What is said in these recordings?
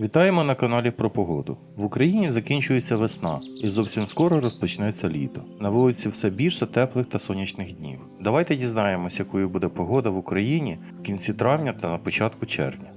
Вітаємо на каналі про погоду. В Україні закінчується весна і зовсім скоро розпочнеться літо. На вулиці все більше теплих та сонячних днів. Давайте дізнаємось, якою буде погода в Україні в кінці травня та на початку червня.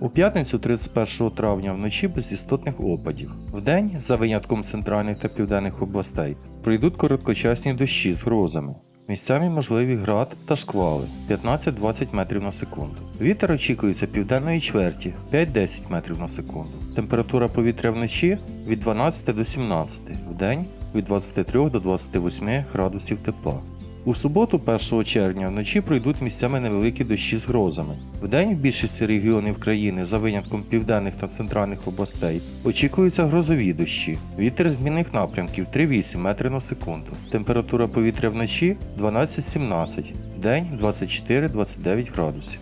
У п'ятницю 31 травня вночі без істотних опадів. Вдень, за винятком центральних та південних областей, пройдуть короткочасні дощі з грозами. Місцями можливі град та шквали 15-20 метрів на секунду. Вітер очікується південної чверті 5-10 метрів на секунду. Температура повітря вночі від 12 до 17, вдень від 23 до 28 градусів тепла. У суботу, 1 червня, вночі пройдуть місцями невеликі дощі з грозами. Вдень в більшості регіонів країни, за винятком південних та центральних областей, очікуються грозові дощі. Вітер змінних напрямків 3-8 метрів на секунду. Температура повітря вночі 12-17, вдень 24-29 градусів.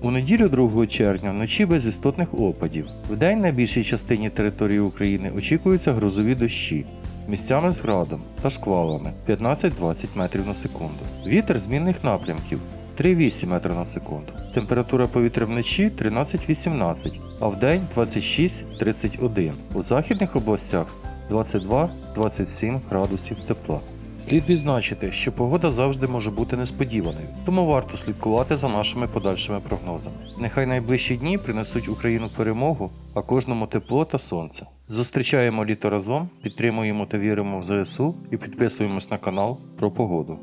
У неділю 2 червня вночі без істотних опадів. Вдень на більшій частині території України очікуються грозові дощі. Місцями з градом та шквалами 15-20 метрів на секунду. Вітер змінних напрямків 3-8 метрів на секунду. Температура повітря вночі 13-18, а вдень 26-31. У західних областях 22-27 градусів тепла. Слід відзначити, що погода завжди може бути несподіваною, тому варто слідкувати за нашими подальшими прогнозами. Нехай найближчі дні принесуть Україну перемогу, а кожному тепло та сонце. Зустрічаємо літо разом, підтримуємо та віримо в ЗСУ і підписуємось на канал про погоду.